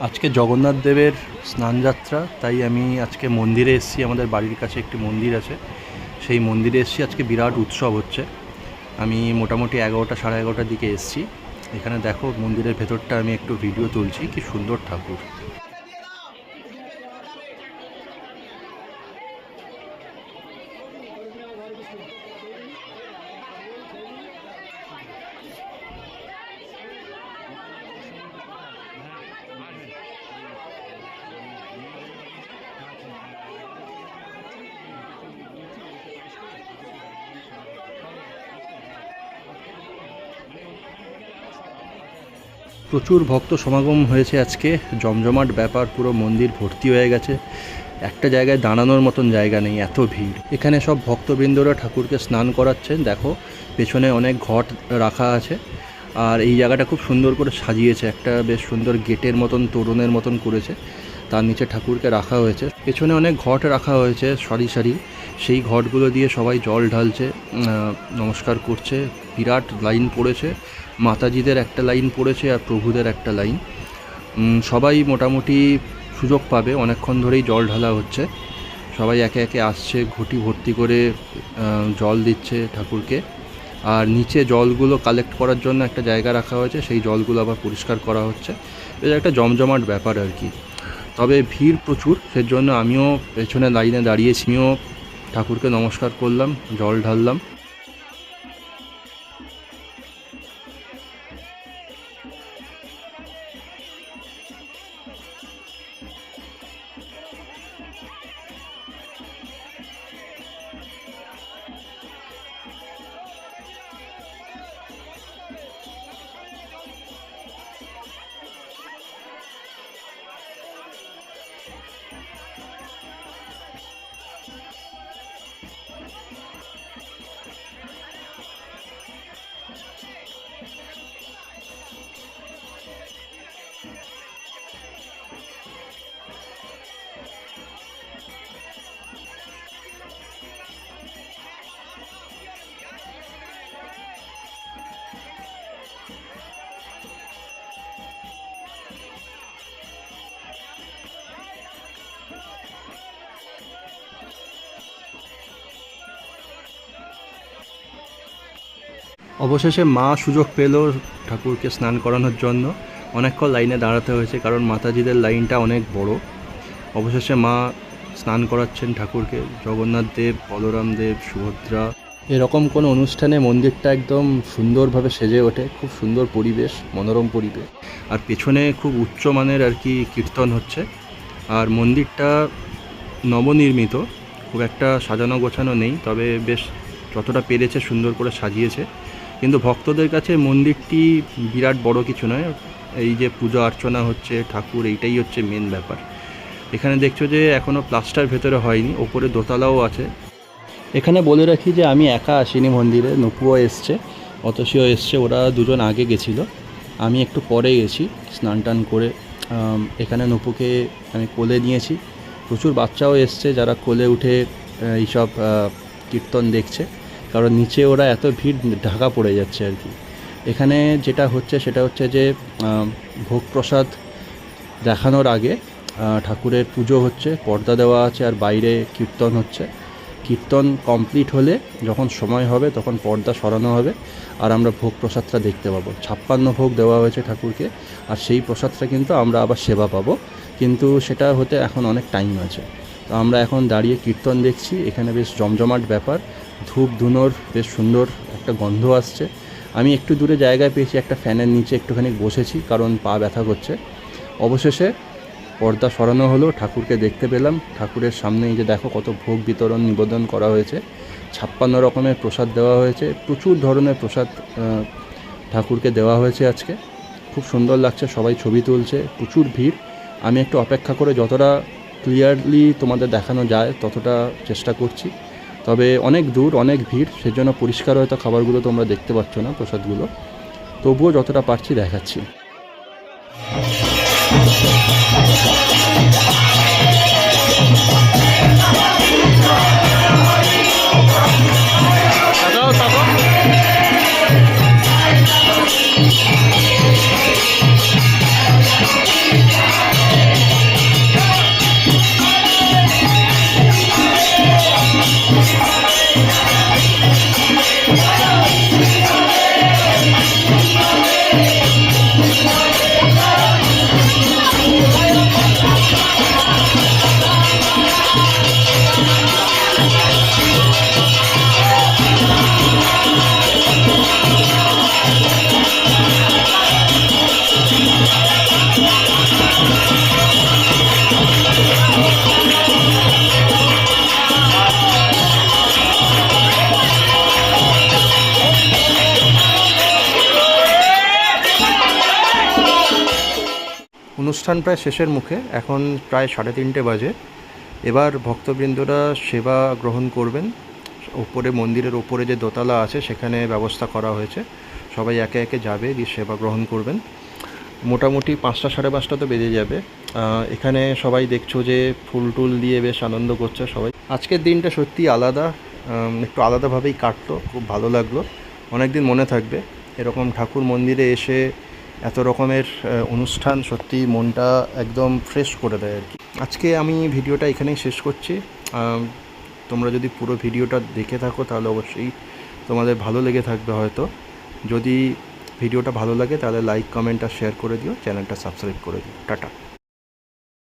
আজকে জগন্নাথ দেবের স্নানযাত্রা, তাই আমি আজকে মন্দিরে এসেছি। আমাদের বাড়ির কাছে একটি মন্দির আছে। সেই মন্দিরে এসেছি। আজকে বিরাট উৎসব হচ্ছে। আমি মোটামুটি এগারোটা সাড়ে এগারোটার দিকে এসেছি। এখানে দেখো মন্দিরের ভেতরটা আমি একটু ভিডিও তুলছি। কি সুন্দর ঠাকুর। প্রচুর ভক্ত সমাগম হয়েছে আজকে। জমজমাট ব্যাপার, পুরো মন্দির ভর্তি হয়ে গেছে। একটা জায়গায় দাঁড়ানোর মতন জায়গা নেই, এত ভিড়। এখানে সব ভক্তবৃন্দরা ঠাকুরকে স্নান করাচ্ছেন, দেখো, পেছনে অনেক ঘট রাখা আছে। আর এই জায়গাটা খুব সুন্দর করে সাজিয়েছে, একটা বেশ সুন্দর গেটের মতন তোরণের মতন করেছে। তার নিচে ঠাকুরকে রাখা হয়েছে। পেছনে অনেক ঘট রাখা হয়েছে, সারি সারি। সেই ঘটগুলো দিয়ে সবাই জল ঢালছে নমস্কার করছে। বিরাট লাইন পড়েছে। মাতাজিদের একটা লাইন পড়েছে আর প্রভুদের একটা লাইন। সবাই মোটামুটি সুযোগ পাবে, অনেকক্ষণ ধরেই জল ঢালা হচ্ছে। সবাই একে একে আসছে, ঘটি ভর্তি করে জল দিচ্ছে ঠাকুরকে। আর নিচে জলগুলো কালেক্ট করার জন্য একটা জায়গা রাখা হয়েছে, সেই জলগুলো আবার পরিষ্কার করা হচ্ছে। এটা একটা জমজমাট ব্যাপার আর কি। তবে ভিড় প্রচুর, সেজন্য আমিও পেছনে লাইনে দাঁড়িয়েছি আমিও ঠাকুরকে নমস্কার করলাম, জল ঢাললাম। অবশেষে মা সুযোগ পেল ঠাকুরকে স্নান করানোর জন্য। অনেকক্ষণ লাইনে দাঁড়াতে হয়েছে কারণ মাতাজিদের লাইনটা অনেক বড়। অবশেষে মা স্নান করাচ্ছেন ঠাকুরকে। জগন্নাথ দেব, বলরাম দেব, সুভদ্রা। এরকম কোনো অনুষ্ঠানে মন্দিরটা একদম সুন্দরভাবে সেজে ওঠে। খুব সুন্দর পরিবেশ, মনোরম পরিবেশ। আর পেছনে খুব উচ্চমানের আর কি কীর্তন হচ্ছে। আর মন্দিরটা নবনির্মিত। খুব একটা সাজানো গোছানো নেই, তবে বেশ যতটা পেরেছে সুন্দর করে সাজিয়েছে। কিন্তু ভক্তদের কাছে মন্দিরটি বিরাট বড় কিছু নয়। এই যে পূজা অর্চনা হচ্ছে, ঠাকুর, এইটাই হচ্ছে মেন ব্যাপার। এখানে দেখছ যে এখনও প্লাস্টার ভেতরে হয়নি, ওপরে দোতলাও আছে। এখানে বলে রাখি যে আমি একা আসিনি মন্দিরে নপুও এসছে, অতসীও এসছে, ওরা দুজন আগে গেছিল। আমি একটু পরে গেছি, স্নান টান করে এখানে নপুকে আমি কোলে নিয়েছি। প্রচুর বাচ্চাও এসছে, যারা কোলে উঠে এইসব কীর্তন দেখছে। কারণ নিচে ওরা এত ভিড় ঢাকা পড়ে যাচ্ছে আর কি। এখানে যেটা হচ্ছে সেটা হচ্ছে যে ভোগ প্রসাদ দেখানোর আগে ঠাকুরের পুজো হচ্ছে, পর্দা দেওয়া আছে আর বাইরে কীর্তন হচ্ছে। কীর্তন কমপ্লিট হলে যখন সময় হবে তখন পর্দা সরানো হবে আর আমরা ভোগ প্রসাদটা দেখতে পাবো। ছাপ্পান্ন ভোগ দেওয়া হয়েছে ঠাকুরকে আর সেই প্রসাদটা কিন্তু আমরা আবার সেবা পাবো। কিন্তু সেটা হতে এখন অনেক টাইম আছে। তো আমরা এখন দাঁড়িয়ে কীর্তন দেখছি, এখানে বেশ জমজমাট ব্যাপার। ধূপ, ধুনোর, বেশ সুন্দর একটা গন্ধ আসছে। আমি একটু দূরে জায়গায় পেয়েছি, একটা ফ্যানের নিচে একটুখানি বসেছি, কারণ পা ব্যথা করছে। অবশেষে পর্দা সরানো হলো, ঠাকুরকে দেখতে পেলাম। ঠাকুরের সামনে যে দেখো কত ভোগ বিতরণ নিবেদন করা হয়েছে। ছাপ্পান্ন রকমের প্রসাদ দেওয়া হয়েছে, প্রচুর ধরনের প্রসাদ ঠাকুরকে দেওয়া হয়েছে আজকে। খুব সুন্দর লাগছে, সবাই ছবি তুলছে, প্রচুর ভিড়। আমি একটু অপেক্ষা করে যতটা ক্লিয়ারলি তোমাদের দেখানো যায়, ততটা চেষ্টা করছি। তবে অনেক দূর, অনেক ভিড়, সেজন্য পরিষ্কার হয়তো খাবারগুলো তোমরা দেখতে পাচ্ছ না প্রসাদগুলো। তবুও যতটা পারছি দেখাচ্ছি। অনুষ্ঠান প্রায় শেষের মুখে, এখন প্রায় সাড়ে তিনটে বাজে। এবার ভক্তবৃন্দরা সেবা গ্রহণ করবেন। ওপরে মন্দিরের ওপরে যে দোতলা আছে, সেখানে ব্যবস্থা করা হয়েছে। সবাই একে একে যাবে দিয়ে সেবা গ্রহণ করবেন। মোটামুটি পাঁচটা সাড়ে পাঁচটা তো বেজে যাবে। এখানে সবাই দেখছ যে ফুল টুল দিয়ে বেশ আনন্দ করছে সবাই। আজকের দিনটা সত্যি আলাদা একটু আলাদাভাবেই কাটলো, খুব ভালো লাগল। অনেক দিন মনে থাকবে। এরকম ঠাকুর মন্দিরে এসে এত রকমের অনুষ্ঠান সত্যি মনটা একদম ফ্রেশ করে দেয় আর কি। আজকে আমি ভিডিওটা এখানেই শেষ করছি। তোমরা যদি পুরো ভিডিওটা দেখে থাকো তাহলে অবশ্যই তোমাদের ভালো লেগে থাকবে হয়তো। যদি ভিডিওটা ভালো লাগে তাহলে লাইক কমেন্ট আর শেয়ার করে দিও, চ্যানেলটা সাবস্ক্রাইব করে দিও। টাটা।